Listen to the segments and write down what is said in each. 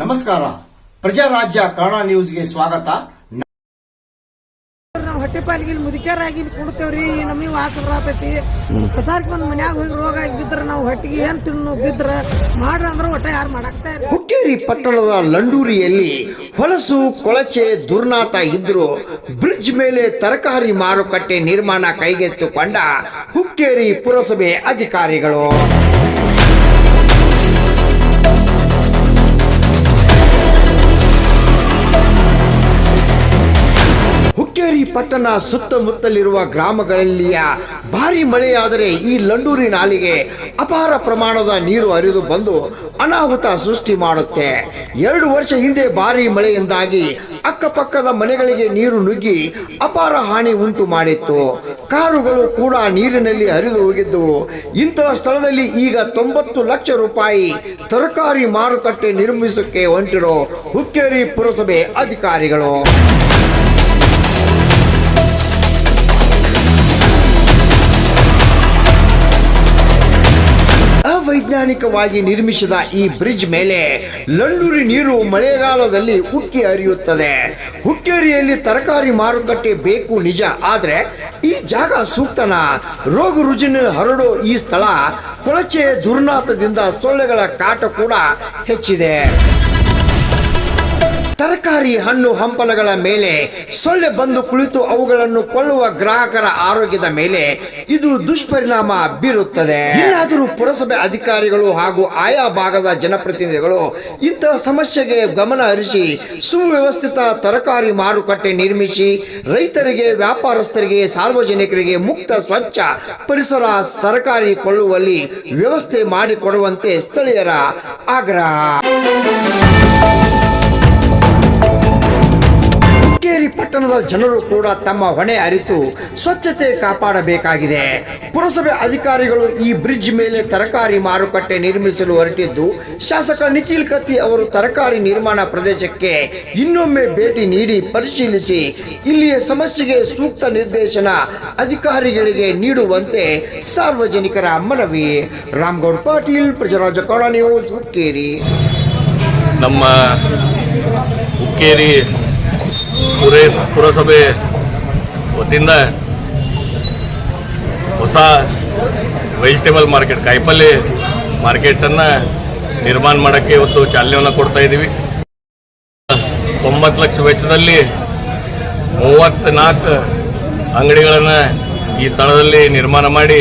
ನಮಸ್ಕಾರ. ಪ್ರಜಾರಾಜ್ಯ ಕನ್ನಡ ನ್ಯೂಸ್ಗೆ ಸ್ವಾಗತ. ನಾವು ಹೊಟ್ಟೆ ಪಾಲಿಗೆ ಮುದುಕ್ಯಾರಾಗಿ ಕುಡ್ತೇವ್ರಿ ನಮಗೆ ವಾಸ ಬರತೈತಿ ಕಸಾರ್ಕ್ ಬಂದ್ ಮನ್ಯಾಗ ಹೋಗಿ ರೋಗ ಆಗಿ ಬಿದ್ರ ನಾವು ಹೊಟ್ಟಿಗೆ ಏನು ತಿನ್ನು ಬಿದ್ರ ಮಾಡ್ರ ಅಂದ್ರೆ ಒಟ್ಟ ಯಾರು ಮಾಡಾಕ್ತಾ ಇಲ್ಲ. ಹುಕ್ಕೇರಿ ಪಟ್ಟಣದ ಲಂಡೂರಿಯಲ್ಲಿ ಹೊಲಸು ಕೊಳಚೆ ದುರ್ನಾತ ಇದ್ರು, ಬ್ರಿಡ್ಜ್ ಮೇಲೆ ತರಕಾರಿ ಮಾರುಕಟ್ಟೆ ನಿರ್ಮಾಣ ಕೈಗೆತ್ತಿಕೊಂಡ ಹುಕ್ಕೇರಿ ಪುರಸಭೆ ಅಧಿಕಾರಿಗಳು. ಪಟ್ಟಣ ಸುತ್ತಮುತ್ತಲಿರುವ ಗ್ರಾಮಗಳಲ್ಲಿಯ ಭಾರಿ ಮಳೆಯಾದರೆ ಈ ಲಂಡೂರಿ ನಾಲಿಗೆ ಅಪಾರ ಪ್ರಮಾಣದ ನೀರು ಹರಿದು ಬಂದು ಅನಾಹುತ ಸೃಷ್ಟಿ ಮಾಡುತ್ತೆ. ಎರಡು ವರ್ಷ ಹಿಂದೆ ಭಾರಿ ಮಳೆಯಿಂದಾಗಿ ಅಕ್ಕಪಕ್ಕದ ಮನೆಗಳಿಗೆ ನೀರು ನುಗ್ಗಿ ಅಪಾರ ಹಾನಿ ಉಂಟು ಮಾಡಿತ್ತು. ಕಾರುಗಳು ಕೂಡ ನೀರಿನಲ್ಲಿ ಹರಿದು ಹೋಗಿದ್ದವು ಇಂತಹ ಸ್ಥಳದಲ್ಲಿ ಈಗ ತೊಂಬತ್ತು ಲಕ್ಷ ರೂಪಾಯಿ ತರಕಾರಿ ಮಾರುಕಟ್ಟೆ ನಿರ್ಮಿಸಕ್ಕೆ ಹೊಂಟಿರೋ ಹುಕ್ಕೇರಿ ಪುರಸಭೆ ಅಧಿಕಾರಿಗಳು. ಅವೈಜ್ಞಾನಿಕವಾಗಿ ನಿರ್ಮಿಸಿದ ಈ ಬ್ರಿಡ್ಜ್ ಮೇಲೆ ಲಂಡೂರಿ ನೀರು ಮಳೆಗಾಲದಲ್ಲಿ ಉಕ್ಕಿ ಹರಿಯುತ್ತದೆ. ಹುಕ್ಕೇರಿಯಲ್ಲಿ ತರಕಾರಿ ಮಾರುಕಟ್ಟೆ ಬೇಕು ನಿಜ, ಆದರೆ ಈ ಜಾಗ ಸೂಕ್ತನ? ರೋಗ ರುಜಿನ ಹರಡೋ ಈ ಸ್ಥಳ ಕೊಳಚೆ ದುರ್ನಾತದಿಂದ ಸೊಳ್ಳೆಗಳ ಕಾಟ ಕೂಡ ಹೆಚ್ಚಿದೆ. ತರಕಾರಿ ಹಣ್ಣು ಹಂಪಲಗಳ ಮೇಲೆ ಸೊಳ್ಳೆ ಬಂದು ಕುಳಿತು ಅವುಗಳನ್ನು ಕೊಳ್ಳುವ ಗ್ರಾಹಕರ ಆರೋಗ್ಯದ ಮೇಲೆ ಇದು ದುಷ್ಪರಿಣಾಮ ಬೀರುತ್ತದೆ. ಏನಾದರೂ ಪುರಸಭೆ ಅಧಿಕಾರಿಗಳು ಹಾಗೂ ಆಯಾ ಭಾಗದ ಜನಪ್ರತಿನಿಧಿಗಳು ಇಂತಹ ಸಮಸ್ಯೆಗೆ ಗಮನ ಹರಿಸಿ ಸುವ್ಯವಸ್ಥಿತ ತರಕಾರಿ ಮಾರುಕಟ್ಟೆ ನಿರ್ಮಿಸಿ ರೈತರಿಗೆ, ವ್ಯಾಪಾರಸ್ಥರಿಗೆ, ಸಾರ್ವಜನಿಕರಿಗೆ ಮುಕ್ತ, ಸ್ವಚ್ಛ ಪರಿಸರ ತರಕಾರಿ ಕೊಳ್ಳುವಲ್ಲಿ ವ್ಯವಸ್ಥೆ ಮಾಡಿಕೊಡುವಂತೆ ಸ್ಥಳೀಯರ ಆಗ್ರಹ. ಪಟ್ಟಣದ ಜನರು ಕೂಡ ತಮ್ಮ ಹೊಣೆ ಅರಿತು ಸ್ವಚ್ಛತೆ ಕಾಪಾಡಬೇಕಾಗಿದೆ. ಪುರಸಭೆ ಅಧಿಕಾರಿಗಳು ಈ ಬ್ರಿಡ್ಜ್ ಮೇಲೆ ತರಕಾರಿ ಮಾರುಕಟ್ಟೆ ನಿರ್ಮಿಸಲು ಹೊರಟಿದ್ದು, ಶಾಸಕ ನಿಖಿಲ್ ಕತ್ತಿ ಅವರು ತರಕಾರಿ ನಿರ್ಮಾಣ ಪ್ರದೇಶಕ್ಕೆ ಇನ್ನೊಮ್ಮೆ ಭೇಟಿ ನೀಡಿ ಪರಿಶೀಲಿಸಿ, ಇಲ್ಲಿಯ ಸಮಸ್ಯೆಗೆ ಸೂಕ್ತ ನಿರ್ದೇಶನ ಅಧಿಕಾರಿಗಳಿಗೆ ನೀಡುವಂತೆ ಸಾರ್ವಜನಿಕರ ಮನವಿ. ರಾಮ್ಗೌಡ್ ಪಾಟೀಲ್, ಪ್ರಜರಾಜ ಕಾಲೋನಿ ಹುಕ್ಕೇರಿ. ನಮ್ಮ ಹುಕ್ಕೇರಿ ಪುರೇ ಪುರಸಭೆ ವತಿಯಿಂದ ಹೊಸ ವೆಜಿಟೇಬಲ್ ಮಾರ್ಕೆಟ್, ಕಾಯಿಪಲ್ಲೆ ಮಾರ್ಕೆಟನ್ನು ನಿರ್ಮಾಣ ಮಾಡೋಕ್ಕೆ ಇವತ್ತು ಚಾಲನೆಯನ್ನು ಕೊಡ್ತಾ ಇದ್ದೀವಿ. ತೊಂಬತ್ತು ಲಕ್ಷ ವೆಚ್ಚದಲ್ಲಿ ಮೂವತ್ತ್ನಾಲ್ಕು ಅಂಗಡಿಗಳನ್ನು ಈ ಸ್ಥಳದಲ್ಲಿ ನಿರ್ಮಾಣ ಮಾಡಿ,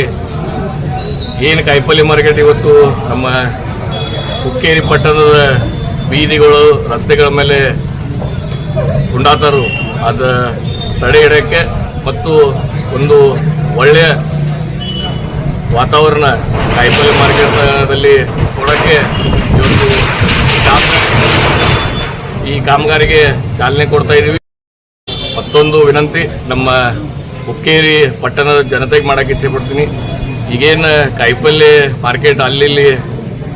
ಏನು ಕಾಯಿಪಲ್ಲೆ ಮಾರ್ಕೆಟ್ ಇವತ್ತು ನಮ್ಮ ಹುಕ್ಕೇರಿ ಪಟ್ಟಣದ ಬೀದಿಗಳು, ರಸ್ತೆಗಳ ಮೇಲೆ ಗುಂಡಾತರು ಅದ ತಡೆ ಹಿಡಿಯೋಕ್ಕೆ ಮತ್ತು ಒಂದು ಒಳ್ಳೆಯ ವಾತಾವರಣ ಕಾಯಿಪಲ್ಲೆ ಮಾರ್ಕೆಟದಲ್ಲಿ ಕೊಡೋಕ್ಕೆ ಇವತ್ತು ಈ ಕಾಮ- ಈ ಕಾಮಗಾರಿಗೆ ಚಾಲನೆ ಕೊಡ್ತಾ ಇದ್ದೀವಿ. ಮತ್ತೊಂದು ವಿನಂತಿ, ನಮ್ಮ ಹುಕ್ಕೇರಿ ಪಟ್ಟಣದ ಜನತೆಗೆ ಮಾಡೋಕ್ಕೆ ಇಚ್ಛೆ ಪಡ್ತೀನಿ ಈಗೇನು ಕಾಯಿಪಲ್ಲೆ ಮಾರ್ಕೆಟ್ ಅಲ್ಲಿ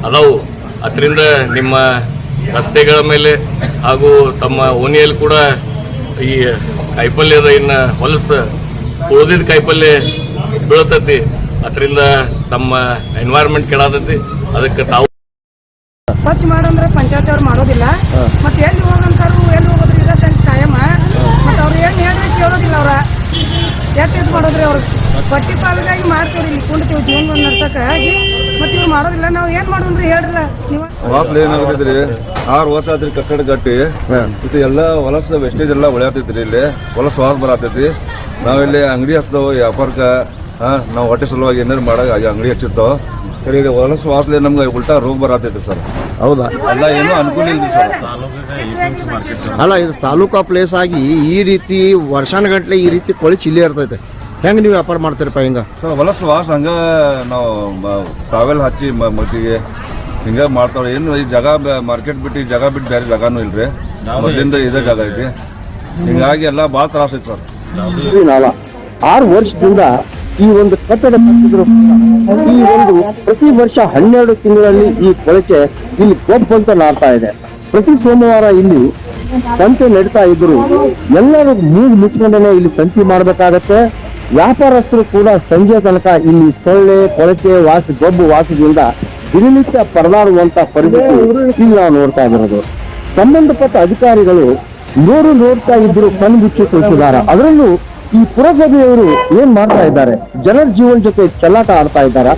ಅದಾವು. ಅದರಿಂದ ನಿಮ್ಮ ರಸ್ತೆಗಳ ಮೇಲೆ ಹಾಗೂ ತಮ್ಮ ಓಣಿಯಲ್ಲಿ ಕೂಡ ಈ ಕಾಯಿಪಲ್ಯದ ಇನ್ನು ಹೊಲಸು ಉಳಿದಿದ್ದ ಕಾಯಿಪಲ್ಯ ಬೀಳ್ತೈತಿ. ಅದರಿಂದ ತಮ್ಮ ಎನ್ವೈರ್ಮೆಂಟ್ ಕೆಡತೈತಿ. ಅದಕ್ಕೆ ತಾವು ಸ್ವಚ್ಛ ಮಾಡಂದ್ರೆ ಪಂಚಾಯತ್ ಅವ್ರು ಮಾಡೋದಿಲ್ಲ. ಮತ್ತೆ ಎಲ್ಲಿ ಹೋಗಂತಾರು ಎಲ್ಲಿ ಹೋಗೋದ್ರಿ ಇದ ಸೆನ್ಸ್ ಕಾಯಮ್ಮ ಮತ್ತೆ ಅವ್ರು ಏನು ಹೇಳಿದ್ರೆ ಕೇಳೋದಿಲ್ಲ ಅವ್ರ. ಯಾಕೆ ಇದು ಮಾಡೋದ್ರಿ ಅವ್ರು? ಹೊಟ್ಟಿ ಪಾಲಿಗಾಗಿ ಮಾಡ್ತೇವ್ರಿ ಇಲ್ಲಿ ಕುಂಡ್ತೀವಿ ಜೀವನ ನಡ್ಸಕ್ಕಾಗಿ ಮತ್ತೆ ಇವ್ರು ಮಾಡೋದಿಲ್ಲ ನಾವು ಏನು ಮಾಡೋಣ್ರಿ ಹೇಳ್ರಲ್ಲ ನೀವು? ವಾಸಲ್ ಏನಾಗತೈತ್ರಿ ಆರು ವರ್ಷ ಆದ್ರಿ ಕಟ್ಟಡ ಕಟ್ಟಿ ಇದು ಎಲ್ಲ ಹೊಲಸ ವೆಸ್ಟೇಜ್ ಎಲ್ಲ ಉಳಿಯಾತೈತ್ರಿ ಇಲ್ಲಿ. ಹೊಲಸ ವಾಸ ಬರತೈತಿ. ನಾವಿಲ್ಲಿ ಅಂಗಡಿ ಹಚ್ತಾವ ವ್ಯಾಪಾರಕ್ಕೆ ಹಾ ನಾವು ಹೊಟ್ಟೆ ಸಲುವಾಗಿ ಏನಾರು ಮಾಡಾಗ ಅಂಗಡಿ ಹಚ್ಚಿರ್ತಾವ ಸರಿ ಈಗ ಹೊಲಸ ವಾಸಲೆ ನಮ್ಗೆ ಉಲ್ಟಾ ರೋಗ ಬರತೈತಿ ಸರ್. ಹೌದಾ? ಎಲ್ಲ ಏನೂ ಅನುಕೂಲ ಇಲ್ಲ ಸರ್. ಅಲ್ಲ ಇದು ತಾಲೂಕಾ ಪ್ಲೇಸ್ ಆಗಿ ಈ ರೀತಿ ವರ್ಷಾನುಗಟ್ಲೆ ಈ ರೀತಿ ಕೊಳಿ ಚಿಲ್ಲಿ ಇರ್ತೈತೆ. ಹೆಂಗೆ ನೀವು ವ್ಯಾಪಾರ ಮಾಡ್ತೀರಪ್ಪ ಹಿಂಗೆ? ಸರ್ ಹೊಲಸ್ ವಾಸ ಹಂಗ ನಾವು ಟ್ರಾವೆಲ್ ಹಚ್ಚಿ ಮತ್ತಿಗೆ ಹಿಂಗ ಮಾಡ್ತಾವೆ ಏನು ಈ ಜಾಗ ಮಾರ್ಕೆಟ್ ಬಿಟ್ಟು ಈ ಜಾಗ ಬಿಟ್ಟು ಬೇರೆ ಜಾಗನೂ ಇಲ್ರಿ. ಮೊದಲಿಂದ ಇದೇ ಜಾಗ ಐತಿ. ಹಿಂಗಾಗಿ ಎಲ್ಲ ಭಾಳ ತ್ರಾಸ ಐತಿ ಸರ್. ಆರು ವರ್ಷದಿಂದ ಈ ಒಂದು ಕಟ್ಟಡ ಕಟ್ಟಿದ್ರು. ಈ ಒಂದು ಪ್ರತಿ ವರ್ಷ ಹನ್ನೆರಡು ತಿಂಗಳಲ್ಲಿ ಈ ಕೊಳಚೆ ಇಲ್ಲಿ ಕೊಬ್ಬು ಅಂತ ನಾಡ್ತಾ ಇದೆ. ಪ್ರತಿ ಸೋಮವಾರ ಇಲ್ಲಿ ಸಂತೆ ನಡೀತಾ ಇದ್ರು ಎಲ್ಲರೂ ಮೂಗು ಮುಚ್ಕೊಂಡೇ ಇಲ್ಲಿ ಸಂತೆ ಮಾಡ್ಬೇಕಾಗತ್ತೆ. ವ್ಯಾಪಾರಸ್ಥರು ಕೂಡ ಸಂಜೆ ತನಕ ಇಲ್ಲಿ ಸೊಳ್ಳೆ, ಕೊಳಚೆ, ವಾಸ, ಗೊಬ್ಬು ವಾಸದಿಂದ ದಿನನಿತ್ಯ ಪರದಾಡುವಂತ ಪರಿಸ್ಥಿತಿ ಇಲ್ಲಿ ನಾವು ನೋಡ್ತಾ ಇರೋದು. ಸಂಬಂಧಪಟ್ಟ ಅಧಿಕಾರಿಗಳು ನೋಡು ನೋಡ್ತಾ ಇದ್ರು ಕಣ್ಣು ಮುಚ್ಚಿ ತಿಳಿಸಿದ್ದಾರೆ ಅದರಲ್ಲೂ ಈ ಪುರಸಭೆಯವರು ಏನ್ ಮಾಡ್ತಾ ಇದ್ದಾರೆ? ಜನರ ಜೀವನ ಜೊತೆ ಚೆಲ್ಲಾಟ ಆಡ್ತಾ ಇದ್ದಾರೆ.